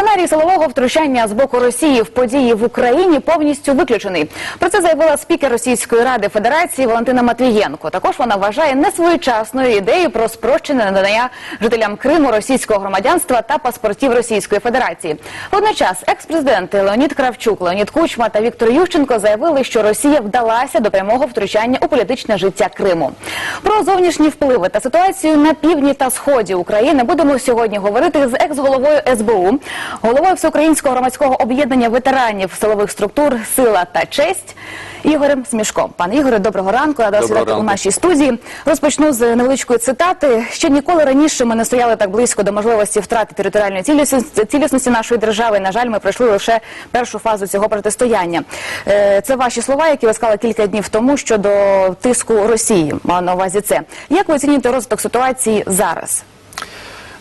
Сценарій силового втручання з боку Росії в події в Україні повністю виключений. Про це заявила спікер Російської ради Федерації Валентина Матвієнко. Також вона вважає несвоєчасною ідею про спрощене надання жителям Криму російського громадянства та паспортів Російської Федерації. Водночас екс-президенти Леонід Кравчук, Леонід Кучма та Віктор Ющенко заявили, що Росія вдалася до прямого втручання у політичне життя Криму. Про зовнішні впливи та ситуацію на півдні та сході України будемо сьогодні говорити з екс-головою СБУ, головою Всеукраїнського громадського об'єднання ветеранів силових структур Сила та честь Ігорем Смішком. Пане Ігоре, доброго ранку. Рада вас вітати у нашій студії. Розпочну з невеличкої цитати. Ще ніколи раніше ми не стояли так близько до можливості втрати територіальної цілісності, нашої держави. На жаль, ми пройшли лише першу фазу цього протистояння. Е, Це ваші слова, які ви сказали кілька днів тому щодо тиску Росії. Маю на увазі це. Як ви оцінюєте розвиток ситуації зараз?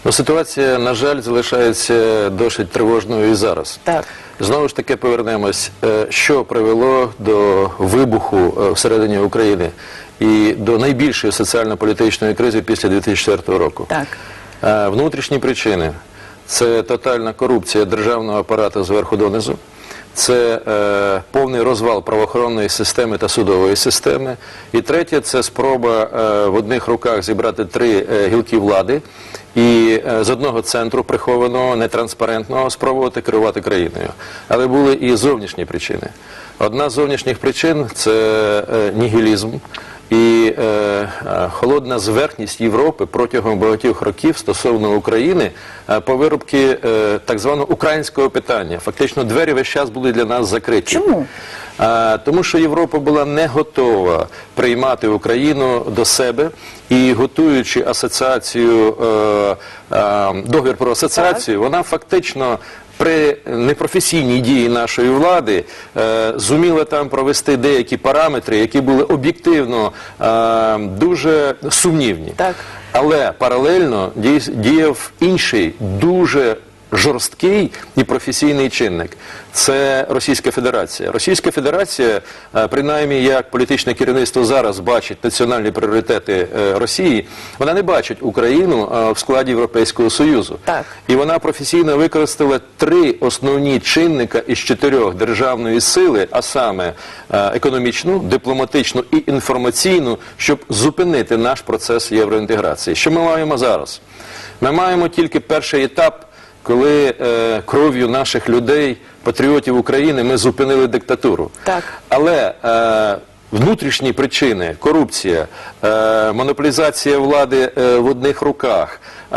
Ну, ситуація, на жаль, залишається досить тривожною і зараз. Так. Знову ж таки повернемось, е, що привело до вибуху е, всередині України і до найбільшої соціально-політичної кризи після 2004 року. Так. Е, Внутрішні причини це тотальна корупція державного апарату зверху донизу. Це е, повний розвал правоохоронної системи та судової системи. І третє це спроба е, в одних руках зібрати три е, гілки влади і е, з одного центру прихованого, нетранспарентного спробувати керувати країною. Але були і зовнішні причини. Одна з зовнішніх причин це е, нігілізм і е, е, холодна зверхність Європи протягом багатьох років стосовно України е, по виробки е, так званого українського питання. Фактично двері весь час були для нас закриті. Чому? Е, тому що Європа була не готова приймати Україну до себе і готуючи асоціацію, е, е, договір про асоціацію, вона фактично при непрофесійній дії нашої влади е, зуміла там провести деякі параметри, які були об'єктивно е, дуже сумнівні. Так. Але паралельно діяв інший дуже жорсткий і професійний чинник. Це Російська Федерація. Російська Федерація, е, принаймні як політичне керівництво зараз бачить національні пріоритети е, Росії, вона не бачить Україну е, в складі Європейського Союзу. Так. І вона професійно використала три основні чинника із чотирьох державної сили, а саме економічну, дипломатичну і інформаційну, щоб зупинити наш процес євроінтеграції. Що ми маємо зараз? Ми маємо тільки перший етап, коли е, кров'ю наших людей, патріотів України, ми зупинили диктатуру. Так. Але е, внутрішні причини, корупція, е, монополізація влади е, в одних руках, е,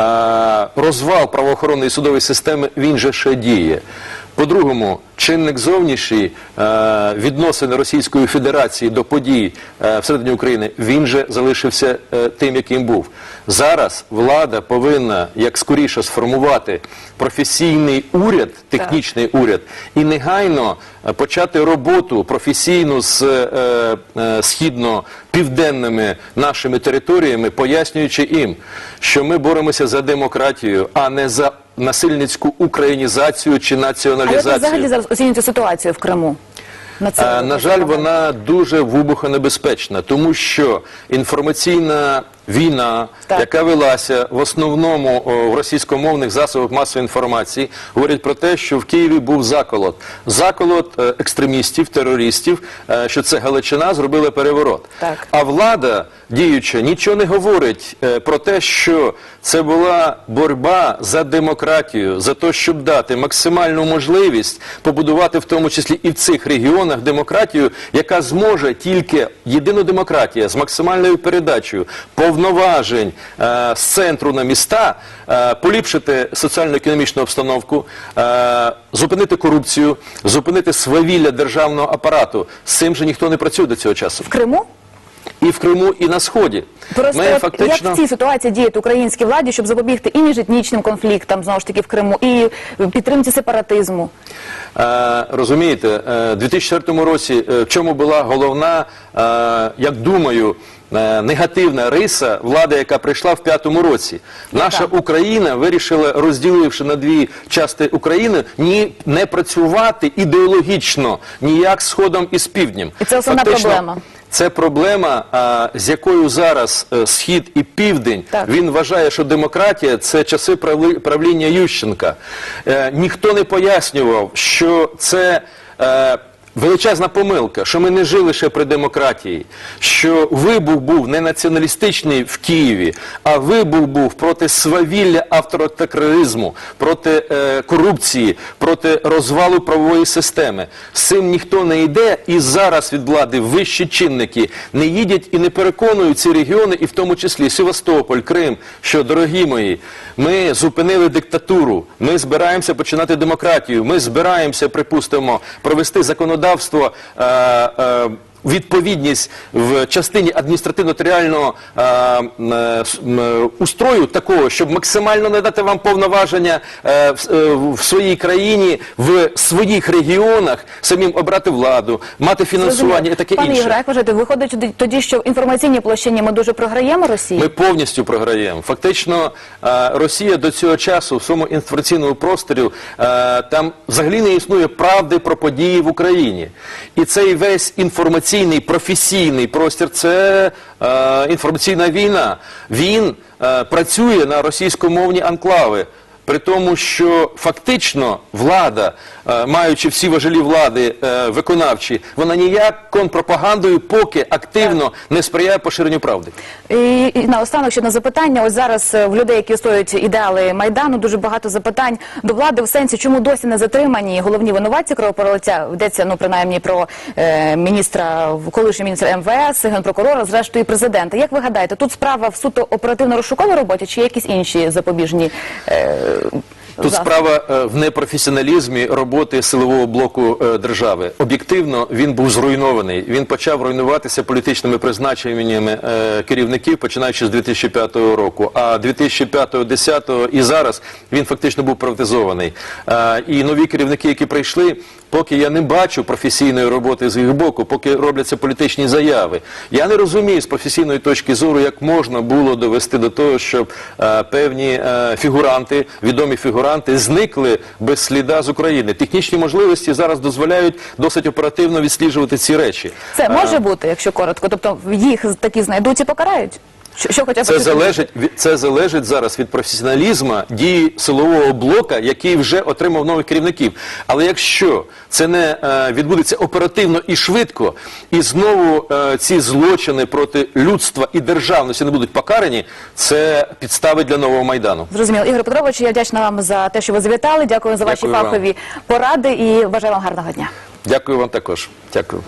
розвал правоохоронної судової системи, він же ще діє. По-другому, чинник зовнішній е, відносини Російської Федерації до подій е, всередині України, він же залишився е, тим, яким був. Зараз влада повинна як скоріше сформувати професійний уряд, технічний уряд, і негайно почати роботу професійну з е, е, східно-південними нашими територіями, пояснюючи їм, що ми боремося за демократію, а не за насильницьку українізацію чи А як ви націоналізацію. взагалі зараз оцінюєте ситуацію в Криму? На Е, На жаль, вона дуже вибухонебезпечна, тому що інформаційна війна, Так. яка велася в основному о, в російськомовних засобах масової інформації, говорить про те, що в Києві був заколот. Заколот е, екстремістів, терористів, е, що це Галичина зробила переворот. Так. А влада діюча нічого не говорить е, про те, що це була боротьба за демократію, за те, щоб дати максимальну можливість побудувати в тому числі і в цих регіонах демократію, яка зможе тільки єдина демократія з максимальною передачею повноважень е, з центру на міста, е, поліпшити соціально-економічну обстановку, е, зупинити корупцію, зупинити свавілля державного апарату. З цим же ніхто не працює до цього часу в Криму? і в Криму, і на сході. Просто Ми як фактично в цій ситуації діяти українській владі, щоб запобігти і міжетнічним конфліктам, знову ж таки в Криму, і підтримці сепаратизму? е, розумієте, е, в 2004 році е, в чому була головна, е, як думаю. Е, Негативна риса влади, яка прийшла в п'ятому році. Наша Україна вирішила, розділивши на дві частини України, ні не працювати ідеологічно ніяк з сходом і з півднем. І це основна проблема. Це проблема, а, з якою зараз е, схід і південь. Так. Він вважає, що демократія це часи правли- правління Ющенка. Е, ніхто не пояснював, що це. Е, Величезна помилка, що ми не жили ще при демократії, що вибух був не націоналістичний в Києві, а вибух був проти свавілля авторитаризму, проти е, корупції, проти розвалу правової системи. З цим ніхто не йде, і зараз від влади вищі чинники не їдять і не переконують ці регіони, і в тому числі Севастополь, Крим, що, дорогі мої, ми зупинили диктатуру, ми збираємося починати демократію, ми збираємося, припустимо, провести законодавство. Е, е, Відповідність в частині адміністративно-територіального е, е, е, устрою такого, щоб максимально надати вам повноваження е, в, е, в своїй країні, в своїх регіонах, самим обрати владу, мати фінансування і таке Пане інше. Ігоре, як вважаєте, виходить тоді- тоді, що в інформаційній площині ми дуже програємо Росії? Ми повністю програємо. Фактично, е, Росія до цього часу в своєму інформаційному просторі е, там взагалі не існує правди про події в Україні. І цей весь інформаційний професійний простір це е, інформаційна війна. Він е, працює на російськомовні анклави. При тому, що фактично влада, е, маючи всі важелі влади е, виконавчі, вона ніяк контрпропагандою поки активно не сприяє поширенню правди. І, і наостанок ще на запитання. Ось зараз е, в людей, які стоять ідеали майдану, дуже багато запитань до влади в сенсі, чому досі не затримані головні винуватці кровопролиття. Йдеться ну принаймні про е, міністра, колишнього міністра МВС, генпрокурора, зрештою і президента. Як ви гадаєте, тут справа в суто оперативно-розшуковій роботі чи якісь інші запобіжні? Е, Тут справа е, в непрофесіоналізмі роботи силового блоку е, держави. Об'єктивно він був зруйнований. Він почав руйнуватися політичними призначеннями е, керівників, починаючи з 2005 року. А 2005-2010 і зараз він фактично був приватизований. І нові керівники, які прийшли, поки я не бачу професійної роботи з їх боку, поки робляться політичні заяви. Я не розумію з професійної точки зору, як можна було довести до того, щоб е, певні е, фігуранти, відомі фігуранти, зникли без сліда з України. Технічні можливості зараз дозволяють досить оперативно відсліджувати ці речі. Це Е, може бути, якщо коротко. Тобто їх такі знайдуть і покарають. Що, що хоча б Це залежить від це залежить зараз від професіоналізму дії силового блока, який вже отримав нових керівників. Але якщо це не е, відбудеться оперативно і швидко, і знову е, ці злочини проти людства і державності не будуть покарані, це підстави для нового майдану. Зрозуміло. Ігор Петрович, я вдячна вам за те, що ви завітали. Дякую за ваші Дякую вам. фахові поради і бажаю вам гарного дня. Дякую вам також. Дякую.